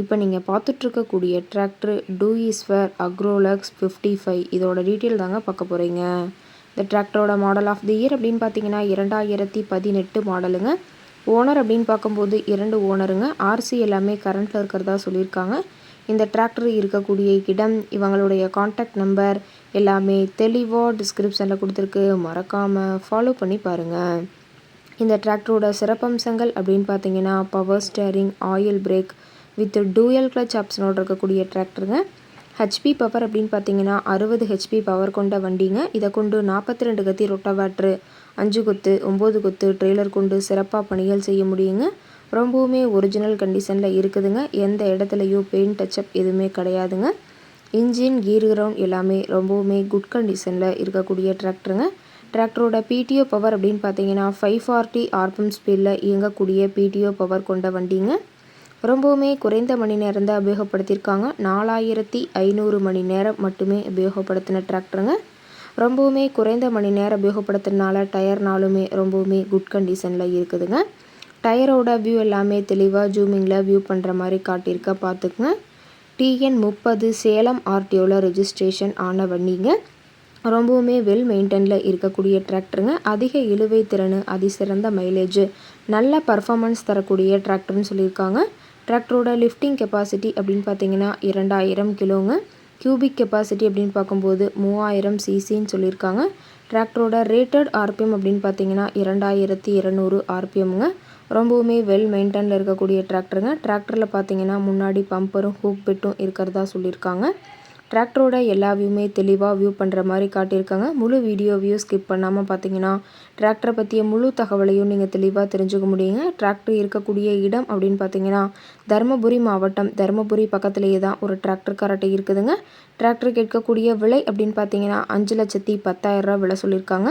இப்போ நீங்கள் பார்த்துட்ருக்கக்கூடிய டிராக்டர் டூஇஸ்வர் அக்ரோலக்ஸ் ஃபிஃப்டி ஃபைவ் இதோட டீட்டெயில் தாங்க பார்க்க போகிறீங்க இந்த டிராக்டரோட மாடல் ஆஃப் தி இயர் அப்படின்னு பார்த்தீங்கன்னா இரண்டாயிரத்தி பதினெட்டு மாடலுங்க ஓனர் அப்படின்னு பார்க்கும்போது இரண்டு ஓனருங்க ஆர்சி எல்லாமே கரண்ட்டில் இருக்கிறதா சொல்லியிருக்காங்க. இந்த டிராக்டர் இருக்கக்கூடிய இடம் இவங்களுடைய காண்டாக்ட் நம்பர் எல்லாமே தெளிவாக டிஸ்கிரிப்ஷனில் கொடுத்துருக்கு. மறக்காமல் ஃபாலோ பண்ணி பாருங்கள் இந்த டிராக்டரோட சிறப்பம்சங்கள் அப்படின்னு பார்த்தீங்கன்னா power steering oil brake with dual clutch ஆப்ஷனோடு இருக்கக்கூடிய டிராக்டருங்க ஹெச்பி பவர் அப்படின்னு பார்த்தீங்கன்னா அறுபது ஹெச்பி பவர் கொண்ட வண்டிங்க. இதை கொண்டு நாற்பத்தி ரெண்டு கத்தி ரொட்டவேட்ரு அஞ்சு கொத்து ஒம்பது கொத்து ட்ரெய்லர் கொண்டு சிறப்பாக பணிகள் செய்ய முடியுங்க. ரொம்பவுமே ஒரிஜினல் கண்டிஷனில் இருக்குதுங்க. எந்த இடத்துலையும் பெயிண்ட் டச்சப் எதுவுமே கிடையாதுங்க. இன்ஜின் கீர் கிரவுண்ட் எல்லாமே ரொம்பவுமே குட் கண்டிஷனில் இருக்கக்கூடிய டிராக்டருங்க டிராக்டரோட பிடிஓ பவர் அப்படின்னு பார்த்தீங்கன்னா ஃபைவ் ஃபார்ட்டி ஆர்பம் ஸ்பீடில் இயங்கக்கூடிய பிடிஓ பவர் கொண்ட வண்டிங்க. ரொம்பவுமே குறைந்த மணி நேரம் தான் உபயோகப்படுத்தியிருக்காங்க. நாலாயிரத்தி ஐநூறு மணி நேரம் மட்டுமே உபயோகப்படுத்தின டிராக்டருங்க. ரொம்பவுமே குறைந்த மணி நேரம் உபயோகப்படுத்துறதுனால டயர்னாலுமே ரொம்பவுமே குட் கண்டிஷனில் இருக்குதுங்க. டயரோட வியூ எல்லாமே தெளிவாக ஜூமிங்கில் வியூ பண்ணுற மாதிரி காட்டியிருக்க பார்த்துக்குங்க டிஎன் முப்பது சேலம் ஆர்டிஓவில் ரெஜிஸ்ட்ரேஷன் ஆன வண்டிங்க. ரொம்பவுமே வெல் மெயின்டைனில் இருக்கக்கூடிய டிராக்டருங்க. அதிக இழுவை திறன் அதிசிறந்த மைலேஜ் நல்ல பர்ஃபாமன்ஸ் தரக்கூடிய டிராக்டர்னு சொல்லியிருக்காங்க. டிராக்டரோட லிஃப்டிங் கெப்பாசிட்டி அப்படின்னு பார்த்தீங்கன்னா இரண்டாயிரம் கிலோங்க. கியூபிக் கெப்பாசிட்டி அப்படின்னு பார்க்கும்போது மூவாயிரம் சிசின்னு சொல்லியிருக்காங்க. டிராக்டரோட ரேட்டட் ஆர்பிஎம் அப்படின்னு பார்த்தீங்கன்னா இரண்டாயிரத்தி இரநூறு ஆர்பிஎம்ங்க. ரொம்பவுமே வெல் மெயின்டைனில் இருக்கக்கூடிய டிராக்டருங்க. டிராக்டரில் பார்த்தீங்கன்னா முன்னாடி பம்பரும் ஹூக் பெட்டும் இருக்கிறதா சொல்லியிருக்காங்க. டிராக்டரோட எல்லா வியூமே தெளிவாக வியூ பண்ணுற மாதிரி காட்டியிருக்காங்க. முழு வீடியோவையும் ஸ்கிப் பண்ணாமல் பார்த்தீங்கன்னா டிராக்டரை பற்றிய முழு தகவலையும் நீங்கள் தெளிவாக தெரிஞ்சுக்க முடியுங்க. டிராக்டர் இருக்கக்கூடிய இடம் அப்படின்னு பார்த்தீங்கன்னா தருமபுரி மாவட்டம் தருமபுரி பக்கத்துலேயே தான் ஒரு டிராக்டர் கரெக்டாக இருக்குதுங்க. டிராக்டர் கேட்கக்கூடிய விலை அப்படின்னு பார்த்தீங்கன்னா அஞ்சு லட்சத்தி பத்தாயிரரூபா விலை சொல்லியிருக்காங்க.